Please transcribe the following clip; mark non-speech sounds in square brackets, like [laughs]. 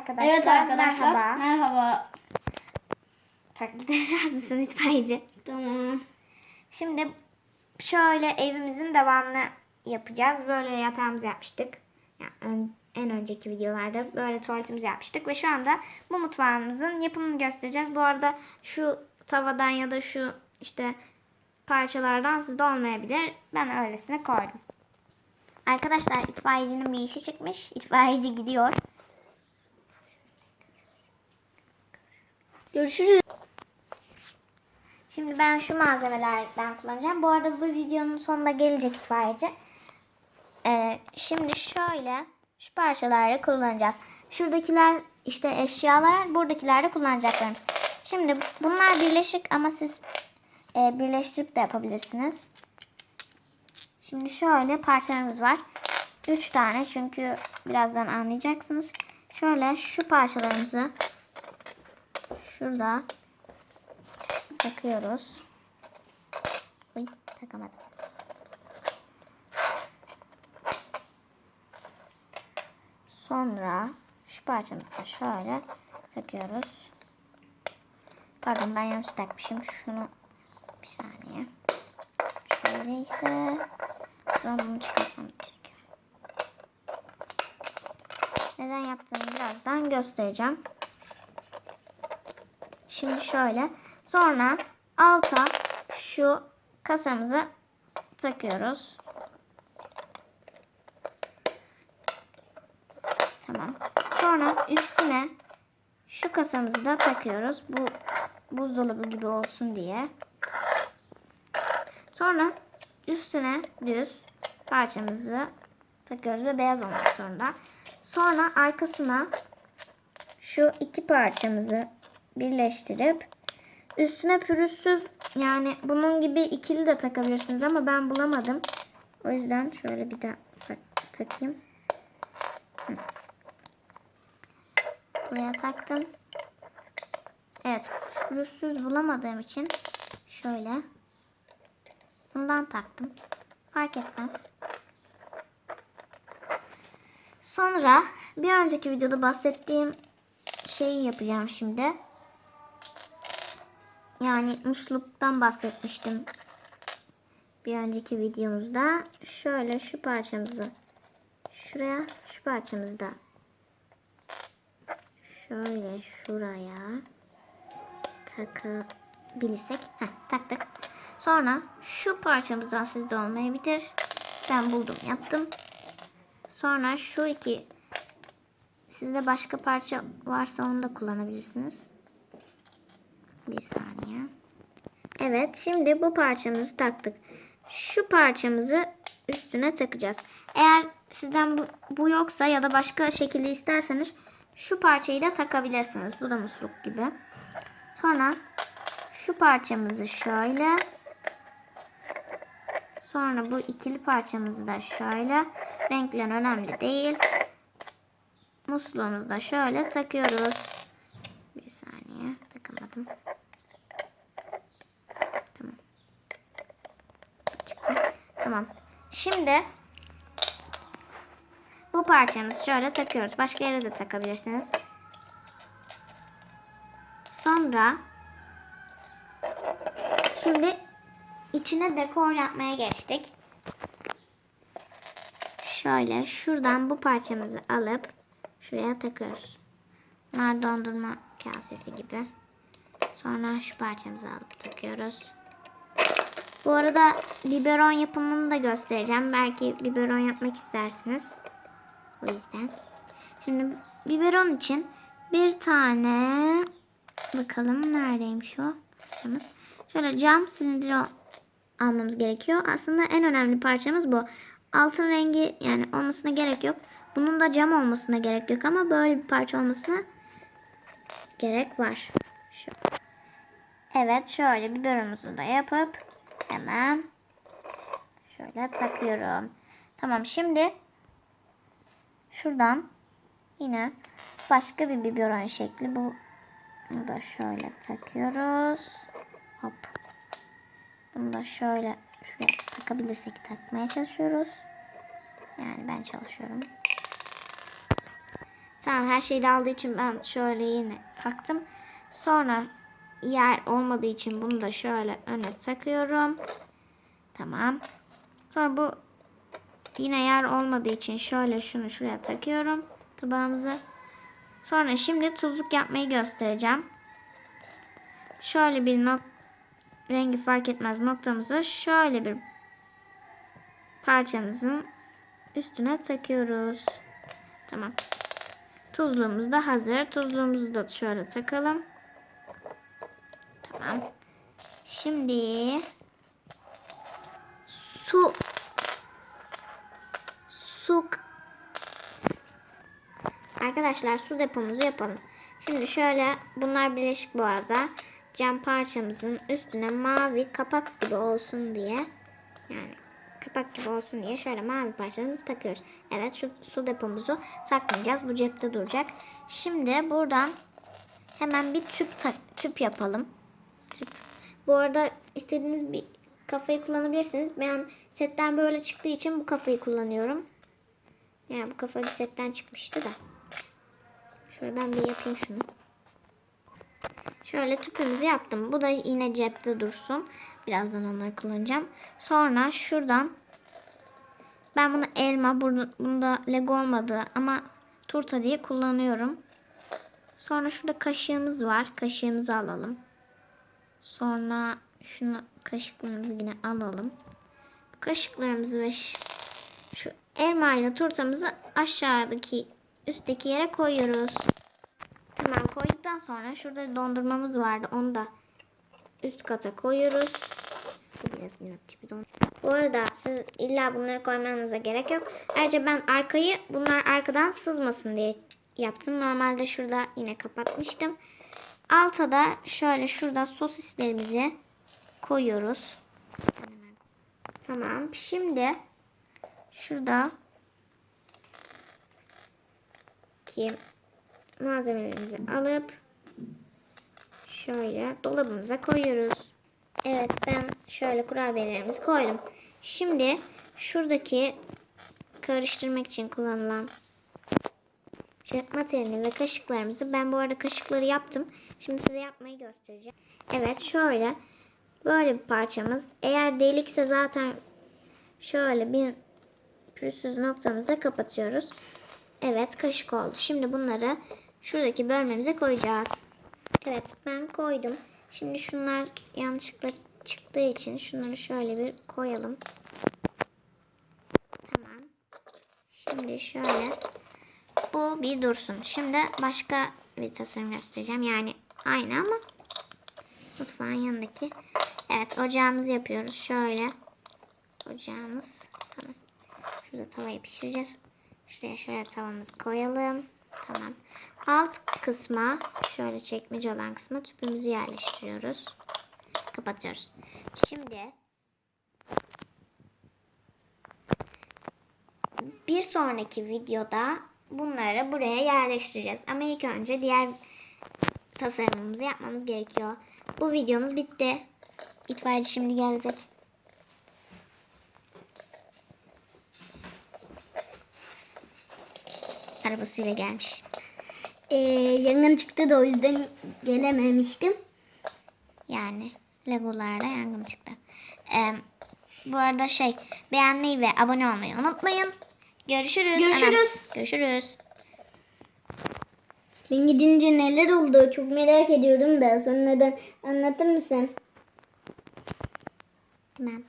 arkadaşlar. Evet arkadaşlar. Merhaba. Merhaba. Taklit [laughs] eder misin itfaiyeci? Tamam. Şimdi şöyle evimizin devamını yapacağız. Böyle yatağımızı yapmıştık. Yani ön- en önceki videolarda böyle tuvaletimizi yapmıştık ve şu anda bu mutfağımızın yapımını göstereceğiz. Bu arada şu tavadan ya da şu işte parçalardan sizde olmayabilir. Ben öylesine koydum. Arkadaşlar itfaiyecinin bir işi çıkmış. İtfaiyeci gidiyor. Görüşürüz. Şimdi ben şu malzemelerden kullanacağım. Bu arada bu videonun sonunda gelecek itfaiyeci. Ee, şimdi şöyle şu parçaları kullanacağız. Şuradakiler işte eşyalar, buradakiler de kullanacaklarımız. Şimdi bunlar birleşik ama siz e, birleştirip de yapabilirsiniz. Şimdi şöyle parçalarımız var. 3 tane çünkü birazdan anlayacaksınız. Şöyle şu parçalarımızı şurada takıyoruz. Uy takamadım. Sonra şu parçamızı da şöyle takıyoruz. Pardon ben yanlış takmışım. Şunu bir saniye. Şöyle ise bunu çıkartmamız gerekiyor. Neden yaptığımı birazdan göstereceğim. Şimdi şöyle. Sonra alta şu kasamızı takıyoruz. Tamam. Sonra üstüne şu kasamızı da takıyoruz. Bu buzdolabı gibi olsun diye. Sonra üstüne düz parçamızı takıyoruz ve beyaz olmak zorunda. Sonra arkasına şu iki parçamızı birleştirip üstüne pürüzsüz yani bunun gibi ikili de takabilirsiniz ama ben bulamadım. O yüzden şöyle bir de tak- takayım. Buraya taktım. Evet pürüzsüz bulamadığım için şöyle bundan taktım. Fark etmez. Sonra bir önceki videoda bahsettiğim şeyi yapacağım şimdi. Yani musluktan bahsetmiştim. Bir önceki videomuzda. Şöyle şu parçamızı şuraya, şu parçamızı da şöyle şuraya takabilirsek. Heh, taktık. Sonra şu parçamızdan sizde olmayabilir. Ben buldum, yaptım. Sonra şu iki sizde başka parça varsa onu da kullanabilirsiniz. Bir saniye. Evet şimdi bu parçamızı taktık. Şu parçamızı üstüne takacağız. Eğer sizden bu, bu yoksa ya da başka şekilde isterseniz şu parçayı da takabilirsiniz. Bu da musluk gibi. Sonra şu parçamızı şöyle sonra bu ikili parçamızı da şöyle renkler önemli değil. Musluğumuzu da şöyle takıyoruz. Bir saniye takamadım. Tamam. Çıktı. Tamam. Şimdi bu parçamızı şöyle takıyoruz. Başka yere de takabilirsiniz. Sonra şimdi içine dekor yapmaya geçtik. Şöyle şuradan bu parçamızı alıp şuraya takıyoruz. Bunlar dondurma kasesi gibi. Sonra şu parçamızı alıp takıyoruz. Bu arada biberon yapımını da göstereceğim. Belki biberon yapmak istersiniz. O yüzden. Şimdi biberon için bir tane bakalım neredeymiş o parçamız. Şöyle cam silindir al- almamız gerekiyor. Aslında en önemli parçamız bu. Altın rengi yani olmasına gerek yok. Bunun da cam olmasına gerek yok ama böyle bir parça olmasına gerek var. Şu. Evet şöyle biberonumuzu da yapıp hemen şöyle takıyorum. Tamam şimdi şuradan yine başka bir biberon şekli bu bunu da şöyle takıyoruz. Hop. Bunu da şöyle şuraya takabilirsek takmaya çalışıyoruz. Yani ben çalışıyorum. Tamam her şeyi aldığı için ben şöyle yine taktım. Sonra yer olmadığı için bunu da şöyle öne takıyorum. Tamam. Sonra bu yine yer olmadığı için şöyle şunu şuraya takıyorum tabağımızı. Sonra şimdi tuzluk yapmayı göstereceğim. Şöyle bir nok rengi fark etmez noktamızı şöyle bir parçamızın üstüne takıyoruz. Tamam. Tuzluğumuz da hazır. Tuzluğumuzu da şöyle takalım. Tamam. Şimdi su su Arkadaşlar su depomuzu yapalım. Şimdi şöyle bunlar birleşik bu arada. Cam parçamızın üstüne mavi kapak gibi olsun diye yani kapak gibi olsun diye şöyle mavi parçamızı takıyoruz. Evet şu su depomuzu saklayacağız. Bu cepte duracak. Şimdi buradan hemen bir tüp tak tüp yapalım. Bu arada istediğiniz bir kafayı kullanabilirsiniz. Ben setten böyle çıktığı için bu kafayı kullanıyorum. Yani bu kafa bir setten çıkmıştı da. Şöyle ben bir yapayım şunu. Şöyle tüpümüzü yaptım. Bu da yine cepte dursun. Birazdan onları kullanacağım. Sonra şuradan ben bunu elma, bunda Lego olmadı ama turta diye kullanıyorum. Sonra şurada kaşığımız var. Kaşığımızı alalım. Sonra şunu kaşıklarımızı yine alalım. Kaşıklarımızı ve şu elma ile turtamızı aşağıdaki üstteki yere koyuyoruz. Tamam koyduktan sonra şurada dondurmamız vardı. Onu da üst kata koyuyoruz. Bu arada siz illa bunları koymanıza gerek yok. Ayrıca ben arkayı bunlar arkadan sızmasın diye yaptım. Normalde şurada yine kapatmıştım. Alta da şöyle şurada sosislerimizi koyuyoruz. Tamam. Şimdi şurada ki malzemelerimizi alıp şöyle dolabımıza koyuyoruz. Evet ben şöyle kurabiyelerimizi koydum. Şimdi şuradaki karıştırmak için kullanılan şey, materyalini ve kaşıklarımızı ben bu arada kaşıkları yaptım. Şimdi size yapmayı göstereceğim. Evet şöyle böyle bir parçamız. Eğer delikse zaten şöyle bir pürüzsüz noktamızla kapatıyoruz. Evet kaşık oldu. Şimdi bunları şuradaki bölmemize koyacağız. Evet ben koydum. Şimdi şunlar yanlışlıkla çıktığı için şunları şöyle bir koyalım. Tamam. Şimdi şöyle bu bir dursun. Şimdi başka bir tasarım göstereceğim. Yani aynı ama mutfağın yanındaki. Evet ocağımızı yapıyoruz. Şöyle ocağımız. Tamam. Şurada tavayı pişireceğiz. Şuraya şöyle tavamızı koyalım. Tamam. Alt kısma şöyle çekmece olan kısma tüpümüzü yerleştiriyoruz. Kapatıyoruz. Şimdi bir sonraki videoda bunları buraya yerleştireceğiz. Ama ilk önce diğer tasarımımızı yapmamız gerekiyor. Bu videomuz bitti. İtfaiyeci şimdi gelecek. Arabasıyla gelmiş. Ee, yangın çıktı da o yüzden gelememiştim. Yani Legolarla yangın çıktı. Ee, bu arada şey beğenmeyi ve abone olmayı unutmayın. Görüşürüz. Görüşürüz. Anam. Görüşürüz. Ben gidince neler oldu çok merak ediyorum da sonradan anlatır mısın? Tamam.